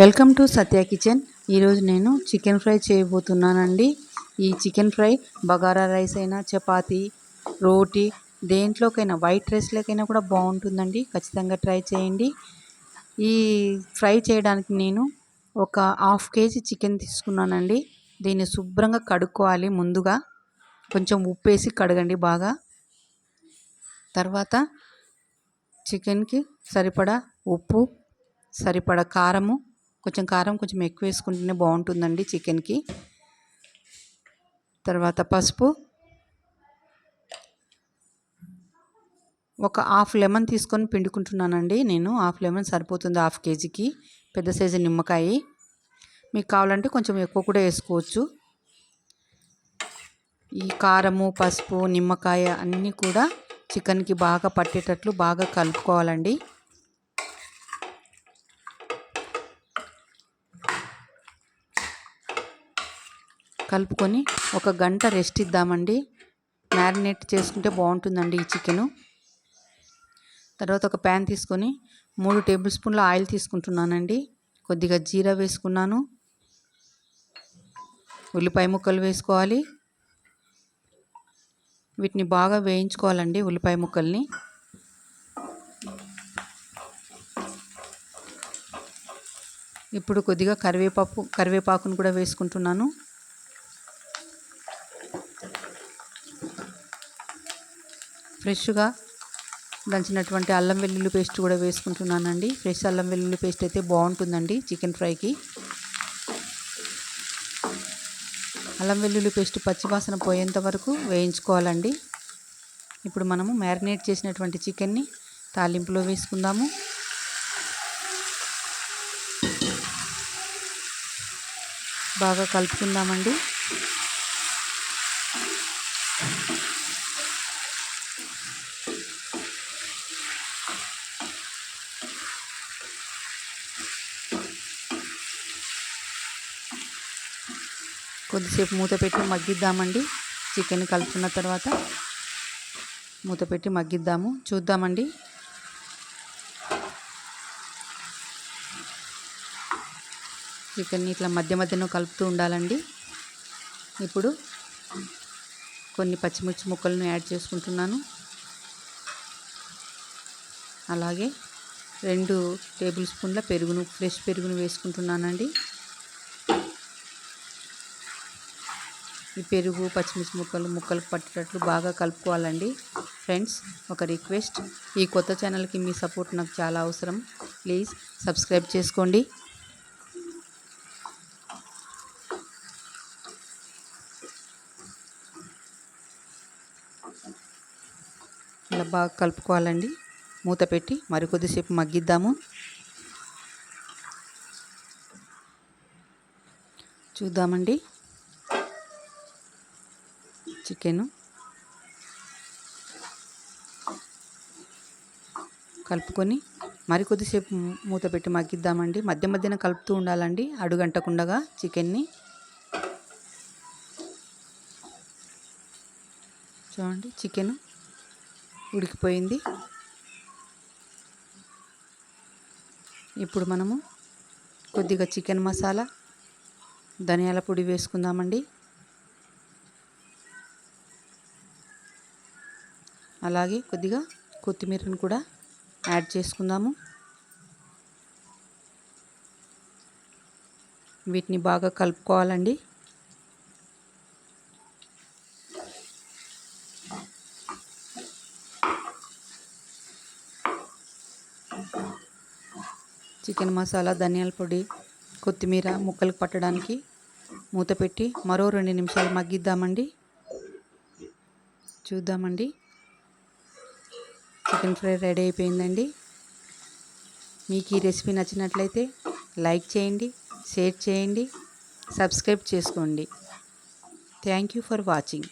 Welcome to Satya kitchen. ఈరోజు నేను chicken fry చేయబోతున్నానండి. ఈ చికెన్ ఫ్రై బగారా రైస్ అయినా చపాతి రోటీ దేంట్లోకైనా వైట్ రైస్లోకైనా కూడా బాగుంటుందండి. ఖచ్చితంగా ట్రై చేయండి. ఈ ఫ్రై చేయడానికి నేను ఒక హాఫ్ కేజీ చికెన్ తీసుకున్నానండి. దీన్ని శుభ్రంగా కడుక్కోవాలి ముందుగా. కొంచెం ఉప్పు వేసి కడగండి బాగా. తర్వాత చికెన్కి సరిపడా ఉప్పు సరిపడా కారము కొంచెం కారం కొంచెం ఎక్కువ వేసుకుంటేనే బాగుంటుందండి చికెన్కి. తర్వాత పసుపు. ఒక హాఫ్ లెమన్ తీసుకొని పిండుకుంటున్నానండి నేను. హాఫ్ లెమన్ సరిపోతుంది హాఫ్ కేజీకి. పెద్ద సైజు నిమ్మకాయ. మీకు కావాలంటే కొంచెం ఎక్కువ కూడా వేసుకోవచ్చు. ఈ కారము పసుపు నిమ్మకాయ అన్నీ కూడా చికెన్కి బాగా పట్టేటట్లు బాగా కలుపుకోవాలండి. కలుపుకొని ఒక గంట రెస్ట్ ఇద్దామండి. మ్యారినేట్ చేసుకుంటే బాగుంటుందండి ఈ చికెను తర్వాత ఒక ప్యాన్ తీసుకొని మూడు టేబుల్ స్పూన్ల ఆయిల్ తీసుకుంటున్నానండి. కొద్దిగా జీరా వేసుకున్నాను. ఉల్లిపాయ ముక్కలు వేసుకోవాలి. వీటిని బాగా వేయించుకోవాలండి ఉల్లిపాయ ముక్కల్ని. ఇప్పుడు కొద్దిగా కరివేపాకు కరివేపాకును కూడా వేసుకుంటున్నాను. ఫ్రెష్గా దంచినటువంటి అల్లం వెల్లుల్లి పేస్ట్ కూడా వేసుకుంటున్నానండి. ఫ్రెష్ అల్లం వెల్లుల్లి పేస్ట్ అయితే బాగుంటుందండి చికెన్ ఫ్రైకి. అల్లం వెల్లుల్లి పేస్ట్ పచ్చివాసన పోయేంత వరకు వేయించుకోవాలండి. ఇప్పుడు మనము మ్యారినేట్ చేసినటువంటి చికెన్ని తాలింపులో వేసుకుందాము. బాగా కలుపుకుందామండి. కొద్దిసేపు మూత పెట్టి మగ్గిద్దామండి. చికెన్ కలుపుకున్న తర్వాత మూత పెట్టి మగ్గిద్దాము. చూద్దామండి. చికెన్ ఇట్లా మధ్య మధ్యలో కలుపుతూ ఉండాలండి. ఇప్పుడు కొన్ని పచ్చిమిర్చి ముక్కలను యాడ్ చేసుకుంటున్నాను. అలాగే రెండు టేబుల్ స్పూన్ల పెరుగును ఫ్రెష్ పెరుగును వేసుకుంటున్నానండి. ఈ పెరుగు పచ్చిమిర్చి ముక్కలు ముక్కలకు పట్టేటట్లు బాగా కలుపుకోవాలండి. ఫ్రెండ్స్ ఒక రిక్వెస్ట్. ఈ కొత్త ఛానల్కి మీ సపోర్ట్ నాకు చాలా అవసరం. ప్లీజ్ సబ్స్క్రైబ్ చేసుకోండి. ఇలా బాగా కలుపుకోవాలండి. మూత పెట్టి మరి కొద్దిసేపు మగ్గిద్దాము. చూద్దామండి. చికెను. కలుపుకొని మరి కొద్దిసేపు మూత పెట్టి మగ్గిద్దామండి. మధ్య మధ్యన కలుపుతూ ఉండాలండి. అడుగంటకుండగా చికెన్ని. చూడండి చికెన్ ఉడికిపోయింది. ఇప్పుడు మనము కొద్దిగా చికెన్ మసాలా ధనియాల పొడి వేసుకుందామండి. అలాగే కొద్దిగా కొత్తిమీరను కూడా యాడ్ చేసుకుందాము. వీటిని బాగా కలుపుకోవాలండి. చికెన్ మసాలా ధనియాల పొడి కొత్తిమీర ముక్కలకు పట్టడానికి మూత పెట్టి మరో రెండు నిమిషాలు మగ్గిద్దామండి. చూద్దామండి. చికెన్ ఫ్రై రెడీ అయిపోయిందండి. మీకు ఈ రెసిపీ నచ్చినట్లయితే లైక్ చేయండి షేర్ చేయండి సబ్స్క్రైబ్ చేసుకోండి. Thank you for watching.